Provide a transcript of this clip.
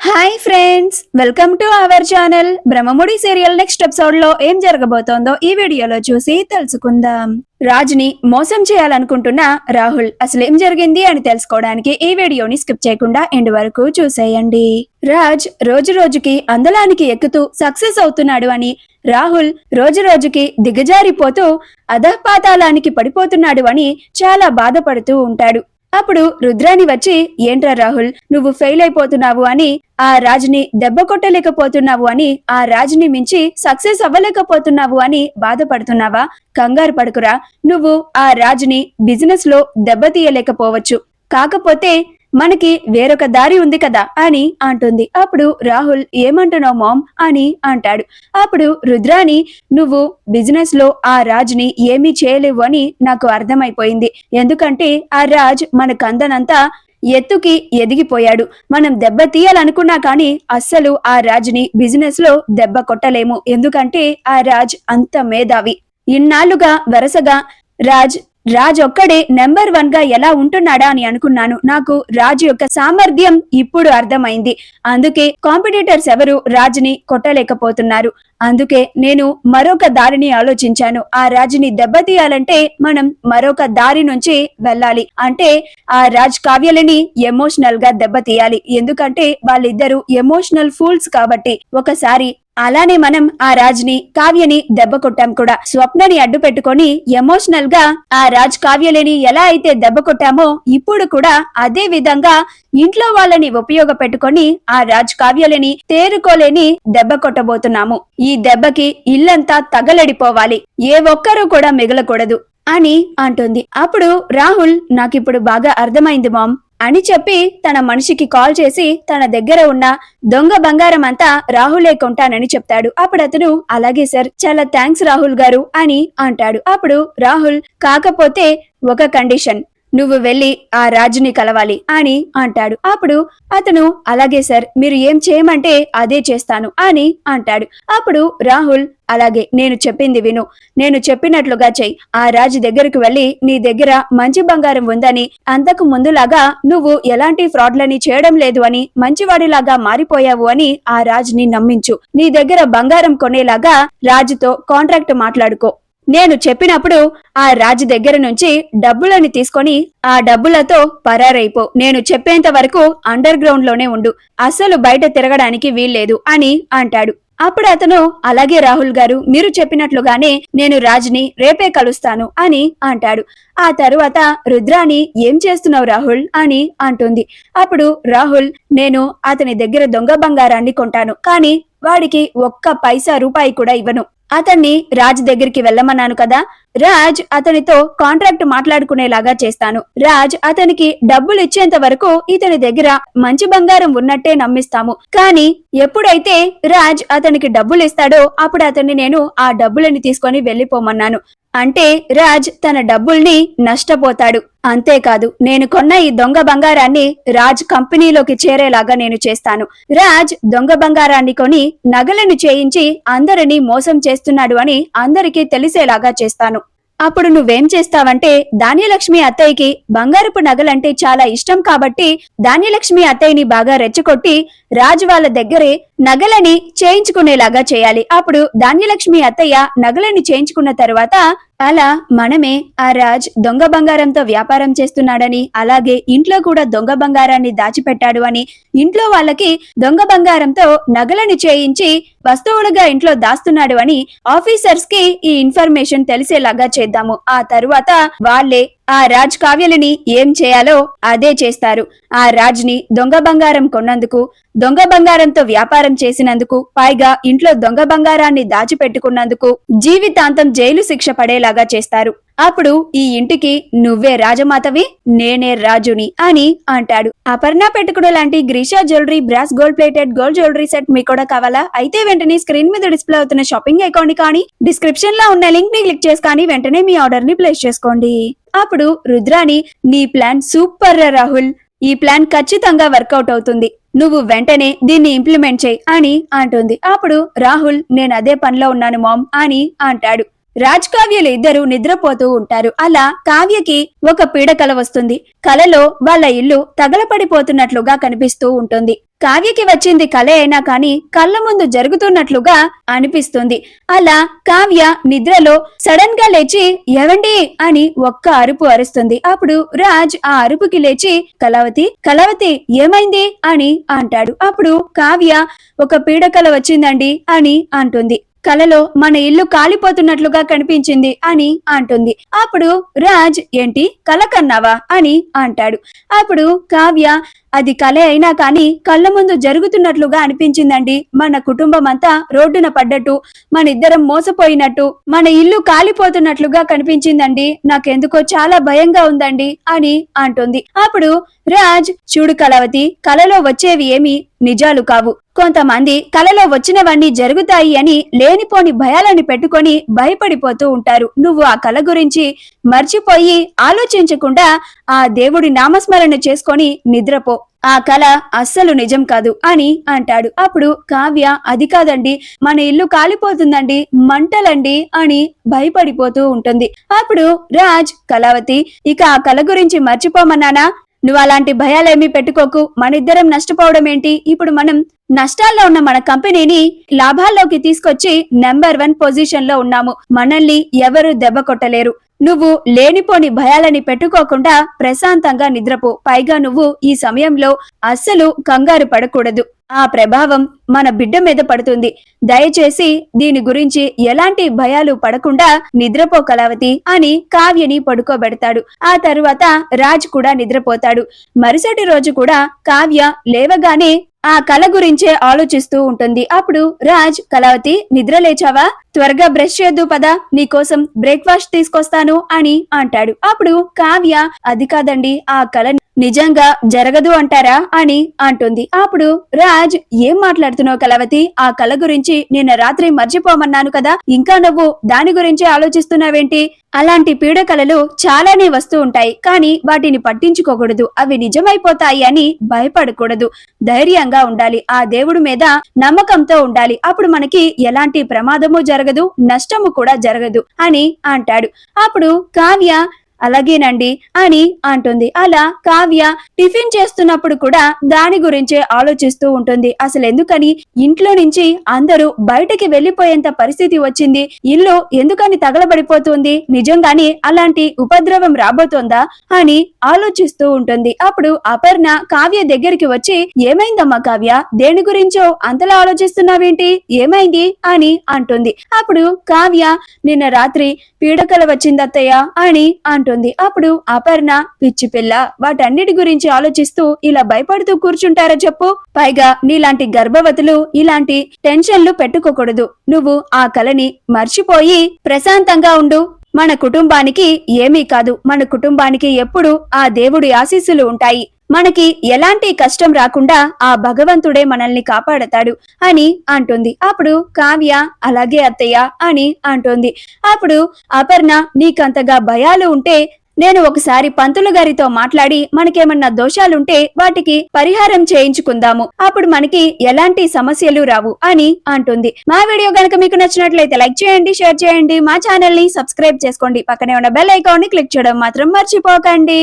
Hi friends welcome to our channel Brahmamudi serial next ఎపిసోడ్లో ఏం జరగబోతోందో ఈ వీడియోలో చూసి తెలుసుకుందాం. రాజ్ని మోసం చేయాలనుకుంటున్న రాహుల్ అసలు ఏం జరిగింది అని తెలుసుకోవడానికి ఈ వీడియోని స్కిప్ చేయకుండా ఎండ్ వరకు చూసేయండి. రాజ్ రోజు రోజుకి అందలానికి ఎక్కుతూ సక్సెస్ అవుతున్నాడు అని రాహుల్ రోజు రోజుకి దిగజారిపోతూ అధపాతాళానికి పడిపోతున్నాడు అని చాలా బాధపడుతూ ఉంటాడు. అప్పుడు రుద్రాని వచ్చి ఏంట్రా రాహుల్ నువ్వు ఫెయిల్ అయిపోతున్నావు అని ఆ రాజుని దెబ్బ కొట్టలేకపోతున్నావు అని ఆ రాజుని మించి సక్సెస్ అవ్వలేకపోతున్నావు అని బాధపడుతున్నావా? కంగారు పడుకురా. నువ్వు ఆ రాజుని బిజినెస్లో దెబ్బతీయలేకపోవచ్చు. కాకపోతే మనకి వేరొక దారి ఉంది కదా అని అంటుంది. అప్పుడు రాహుల్ ఏమంటున్నావు మామ్? అని అంటాడు. అప్పుడు రుద్రాని నువ్వు బిజినెస్లో ఆ రాజుని ఏమీ చేయలేవు అని నాకు అర్థమైపోయింది. ఎందుకంటే ఆ రాజ్ మన కందనంతా ఎత్తుకి ఎదిగిపోయాడు. మనం దెబ్బ తీయాలనుకున్నా కానీ అస్సలు ఆ రాజుని బిజినెస్లో దెబ్బ కొట్టలేము. ఎందుకంటే ఆ రాజ్ అంత మేధావి. ఇన్నాళ్ళుగా వరుసగా రాజ్ రాజ్ ఒక్కడే నెంబర్ వన్గా ఎలా ఉంటున్నాడా అని అనుకున్నాను. నాకు రాజు యొక్క సామర్థ్యం ఇప్పుడు అర్థమైంది. అందుకే కాంపిటీటర్స్ ఎవరు రాజుని కొట్టలేకపోతున్నారు. అందుకే నేను మరొక దారిని ఆలోచించాను. ఆ రాజుని దెబ్బతీయాలంటే మనం మరొక దారి నుంచి వెళ్ళాలి. అంటే ఆ రాజ్ కావ్యలని ఎమోషనల్గా దెబ్బతీయాలి. ఎందుకంటే వాళ్ళిద్దరూ ఎమోషనల్ ఫూల్స్ కాబట్టి ఒకసారి అలానే మనం ఆ రాజ్ని కావ్యని దెబ్బ కొట్టాం కూడా. స్వప్నని అడ్డు పెట్టుకొని ఎమోషనల్గా ఆ రాజ్ కావ్యలని ఎలా అయితే దెబ్బ కొట్టామో ఇప్పుడు కూడా అదే విధంగా ఇంట్లో వాళ్ళని ఉపయోగపెట్టుకొని ఆ రాజ్ కావ్యలని తేరుకోలేని దెబ్బ కొట్టబోతున్నాము. ఈ దెబ్బకి ఇల్లంతా తగలడిపోవాలి. ఏ ఒక్కరూ కూడా మిగలకూడదు అని అంటుంది. అప్పుడు రాహుల్ నాకిప్పుడు బాగా అర్థమైంది మామ్. అని చెప్పి తన మనిషికి కాల్ చేసి తన దగ్గర ఉన్న దొంగ బంగారం అంతా రాహులే కొంటానని చెప్తాడు. అప్పుడు అతను అలాగే సార్ చాలా థ్యాంక్స్ రాహుల్ గారు అని అంటాడు. అప్పుడు రాహుల్ కాకపోతే ఒక కండిషన్ నువ్వు వెళ్ళి ఆ రాజుని కలవాలి అని అంటాడు. అప్పుడు అతను అలాగే సార్ మీరు ఏం చేయమంటే అదే చేస్తాను అని అంటాడు. అప్పుడు రాహుల్ అలాగే నేను చెప్పింది విను. నేను చెప్పినట్లుగా చెయ్యి. ఆ రాజు దగ్గరకు వెళ్ళి నీ దగ్గర మంచి బంగారం ఉందని అంతకు ముందులాగా నువ్వు ఎలాంటి ఫ్రాడ్లని చేయడం లేదు అని మంచివాడిలాగా మారిపోయావు అని ఆ రాజుని నమ్మించు. నీ దగ్గర బంగారం కొనేలాగా రాజుతో కాంట్రాక్ట్ మాట్లాడుకో. నేను చెప్పినప్పుడు ఆ రాజు దగ్గర నుంచి డబ్బులని తీసుకొని ఆ డబ్బులతో పరారైపో. నేను చెప్పేంత వరకు అండర్ గ్రౌండ్లోనే ఉండు. అస్సలు బయట తిరగడానికి వీల్లేదు అని అంటాడు. అప్పుడు అతను అలాగే రాహుల్ గారు మీరు చెప్పినట్లుగానే నేను రాజ్ని రేపే కలుస్తాను అని అంటాడు. ఆ తరువాత రుద్రాని ఏం చేస్తున్నావు రాహుల్? అని అంటుంది. అప్పుడు రాహుల్ నేను అతని దగ్గర దొంగ బంగారాన్ని కొంటాను కానీ వాడికి ఒక్క పైసా రూపాయి కూడా ఇవ్వను. అతన్ని రాజ్ దగ్గరికి వెళ్ళమన్నాను కదా రాజ్ అతనితో కాంట్రాక్ట్ మాట్లాడుకునేలాగా చేస్తాను. రాజ్ అతనికి డబ్బులు ఇచ్చేంత వరకు ఇతని దగ్గర మంచి బంగారం ఉన్నట్టే నమ్మిస్తాము. కానీ ఎప్పుడైతే రాజ్ అతనికి డబ్బులు ఇస్తాడో అప్పుడు అతన్ని నేను ఆ డబ్బులని తీసుకొని వెళ్ళిపోమన్నాను అంటే రాజ్ తన డబ్బుల్ని నష్టపోతాడు. అంతేకాదు నేను కొన్న ఈ దొంగ బంగారాన్ని రాజ్ కంపెనీలోకి చేరేలాగా నేను చేస్తాను. రాజ్ దొంగ బంగారాన్ని కొని నగలను చేయించి అందరినీ మోసం చేస్తున్నాడు అని అందరికీ తెలిసేలాగా చేస్తాను. అప్పుడు నువ్వేం చేస్తావంటే ధాన్యలక్ష్మి అత్తయ్యకి బంగారపు నగలంటే చాలా ఇష్టం కాబట్టి ధాన్యలక్ష్మి అత్తయ్యని బాగా రెచ్చగొట్టి రాజు వాళ్ళ దగ్గరే నగలని చేయించుకునేలాగా చేయాలి. అప్పుడు ధాన్యలక్ష్మి అత్తయ్య నగలని చేయించుకున్న తర్వాత అలా మనమే ఆ రాజ్ దొంగ బంగారంతో వ్యాపారం చేస్తున్నాడని అలాగే ఇంట్లో కూడా దొంగ బంగారాన్ని దాచిపెట్టాడు అని ఇంట్లో వాళ్ళకి దొంగ బంగారంతో నగలను చేయించి వస్తువులుగా ఇంట్లో దాస్తున్నాడు అని ఆఫీసర్స్కి ఈ ఇన్ఫర్మేషన్ తెలిసేలాగా చేద్దాము. ఆ తరువాత వాళ్ళే ఆ రాజ్ కావ్యలని ఏం చేయాలో అదే చేస్తారు. ఆ రాజ్ని దొంగ బంగారం కొన్నందుకు దొంగ బంగారంతో వ్యాపారం చేసినందుకు పైగా ఇంట్లో దొంగ బంగారాన్ని దాచిపెట్టుకున్నందుకు జీవితాంతం జైలు శిక్ష పడేలాగా చేస్తారు. అప్పుడు ఈ ఇంటికి నువ్వే రాజమాతవి నేనే రాజుని అని అంటాడు. అపర్ణ పెట్టుకుడు లాంటి Greesha jewellery brass gold plated gold jewellery set మీకు కూడా కావాలా? అయితే వెంటనే స్క్రీన్ మీద డిస్ప్లే అవుతున్న షాపింగ్ అకౌంట్ కానీ డిస్క్రిప్షన్లో ఉన్న లింక్ని క్లిక్ చేసి కానీ వెంటనే మీ ఆర్డర్ని ప్లేస్ చేసుకోండి. అప్పుడు రుద్రాని నీ ప్లాన్ సూపర్ రా రాహుల్. ఈ ప్లాన్ ఖచ్చితంగా వర్కౌట్ అవుతుంది. నువ్వు వెంటనే దీన్ని ఇంప్లిమెంట్ చేయి అని అంటుంది. అప్పుడు రాహుల్ నేను అదే పనిలో ఉన్నాను మామ్ అని అంటాడు. రాజ్ కావ్యలు ఇద్దరు నిద్రపోతూ ఉంటారు. అలా కావ్యకి ఒక పీడకల వస్తుంది. కలలో వాళ్ళ ఇల్లు తగలపడిపోతున్నట్లుగా కనిపిస్తూ ఉంటుంది. కావ్యకి వచ్చింది కలే అయినా కాని కళ్ళ ముందు జరుగుతున్నట్లుగా అనిపిస్తుంది. అలా కావ్య నిద్రలో సడన్గా లేచి ఎవండి అని ఒక్క అరుపు అరుస్తుంది. అప్పుడు రాజ్ ఆ అరుపుకి లేచి కలవతి కలవతి ఏమైంది? అని అంటాడు. అప్పుడు కావ్య ఒక పీడకల వచ్చిందండి అని అంటుంది. కలలో మన ఇల్లు కాలిపోతున్నట్లుగా కనిపించింది అని అంటుంది. అప్పుడు రాజ్ ఏంటి? కల కన్నావా? అని అంటాడు. అప్పుడు కావ్య అది కలే అయినా కానీ కళ్ళ ముందు జరుగుతున్నట్లుగా అనిపించిందండి. మన కుటుంబం అంతా రోడ్డున పడ్డట్టు మన ఇద్దరం మోసపోయినట్టు మన ఇల్లు కాలిపోతున్నట్లుగా కనిపించిందండి. నాకెందుకో చాలా భయంగా ఉందండి అని అంటుంది. అప్పుడు రాజ్ చూడు కలవతి కలలో వచ్చేవి ఏమి నిజాలు కావు. కొంతమంది కలలో వచ్చినవన్నీ జరుగుతాయి అని లేనిపోని భయాలని పెట్టుకొని భయపడిపోతూ ఉంటారు. నువ్వు ఆ కల గురించి మర్చిపోయి ఆలోచించకుండా ఆ దేవుడి నామస్మరణ చేసుకొని నిద్రపో. ఆ కళ అస్సలు నిజం కాదు అని అంటాడు. అప్పుడు కావ్య అది కాదండి మన ఇల్లు కాలిపోతుందండి మంటలండి అని భయపడిపోతూ ఉంటుంది. అప్పుడు రాజ్ కళావతి ఇక ఆ కళ గురించి మర్చిపోమన్నానా? నువ్వు అలాంటి భయాలేమీ పెట్టుకోకు. మన ఇద్దరం నష్టపోవడం ఏంటి? ఇప్పుడు మనం నష్టాల్లో ఉన్న మన కంపెనీని లాభాల్లోకి తీసుకొచ్చి నెంబర్ వన్ పొజిషన్లో ఉన్నాము. మనల్ని ఎవరు దెబ్బ కొట్టలేరు. నువ్వు లేనిపోని భయాలని పెట్టుకోకుండా ప్రశాంతంగా నిద్రపో. పైగా నువ్వు ఈ సమయంలో అస్సలు కంగారు పడకూడదు. ఆ ప్రభావం మన బిడ్డ మీద పడుతుంది. దయచేసి దీని గురించి ఎలాంటి భయాలు పడకుండా నిద్రపో కళావతి అని కావ్యని పడుకోబెడతాడు. ఆ తరువాత రాజ్ కూడా నిద్రపోతాడు. మరుసటి రోజు కూడా కావ్య లేవగానే ఆ కళ గురించే ఆలోచిస్తూ ఉంటుంది. అప్పుడు రాజ్ కళావతి నిద్ర లేచావా? త్వరగా బ్రష్ చేద్దు పదా నీకోసం బ్రేక్ఫాస్ట్ తీసుకొస్తాను అని అంటాడు. అప్పుడు కావ్య అది కాదండి ఆ కళ నిజంగా జరగదు అంటారా అని అంటుంది. అప్పుడు రాజ్ ఏం మాట్లాడుతున్నావు కలవతి ఆ కళ గురించి నిన్న రాత్రి మర్చిపోమన్నాను కదా. ఇంకా నువ్వు దాని గురించి ఆలోచిస్తున్నావేంటి? అలాంటి పీడ కళలు చాలానే వస్తూ ఉంటాయి. కానీ వాటిని పట్టించుకోకూడదు. అవి నిజమైపోతాయి అని భయపడకూడదు. ధైర్యంగా ఉండాలి. ఆ దేవుడి మీద నమ్మకంతో ఉండాలి. అప్పుడు మనకి ఎలాంటి ప్రమాదము జరగదు. నష్టము కూడా జరగదు అని అంటాడు. అప్పుడు కావ్య అలాగేనండి అని అంటుంది. అలా కావ్య టిఫిన్ చేస్తున్నప్పుడు కూడా దాని గురించే ఆలోచిస్తూ ఉంటుంది. అసలు ఎందుకని ఇంట్లో నుంచి అందరూ బయటకి వెళ్ళిపోయేంత పరిస్థితి వచ్చింది. ఇల్లు ఎందుకని తగలబడిపోతుంది? నిజంగాని అలాంటి ఉపద్రవం రాబోతోందా? అని ఆలోచిస్తూ ఉంటుంది. అప్పుడు అపర్ణ కావ్య దగ్గరికి వచ్చి ఏమైందమ్మా కావ్య? దేని గురించో అంతలా ఆలోచిస్తున్నావేంటి? ఏమైంది? అని అంటుంది. అప్పుడు కావ్య నిన్న రాత్రి పీడకల వచ్చిందత్తయ్య అని అంటుంది. అప్పుడు అపర్ణ పిచ్చి పిల్ల వాటన్నిటి గురించి ఆలోచిస్తూ ఇలా భయపడుతూ కూర్చుంటారా చెప్పు? పైగా నీలాంటి గర్భవతులు ఇలాంటి టెన్షన్లు పెట్టుకోకూడదు. నువ్వు ఆ కలని మర్చిపోయి ప్రశాంతంగా ఉండు. మన కుటుంబానికి ఏమీ కాదు. మన కుటుంబానికి ఎప్పుడు ఆ దేవుడి ఆశీస్సులు ఉంటాయి. మనకి ఎలాంటి కష్టం రాకుండా ఆ భగవంతుడే మనల్ని కాపాడతాడు అని అంటుంది. అప్పుడు కావ్య అలాగే అత్తయ్య అని అంటుంది. అప్పుడు అపర్ణ నీకంతగా భయాలు ఉంటే నేను ఒకసారి పంతులు గారితో మాట్లాడి మనకేమన్నా దోషాలుంటే వాటికి పరిహారం చేయించుకుందాము. అప్పుడు మనకి ఎలాంటి సమస్యలు రావు అని అంటుంది. మా వీడియో గనక మీకు నచ్చినట్లయితే లైక్ చేయండి షేర్ చేయండి మా ఛానల్ని సబ్స్క్రైబ్ చేసుకోండి. పక్కనే ఉన్న బెల్ ఐకాన్ని క్లిక్ చేయడం మాత్రం మర్చిపోకండి.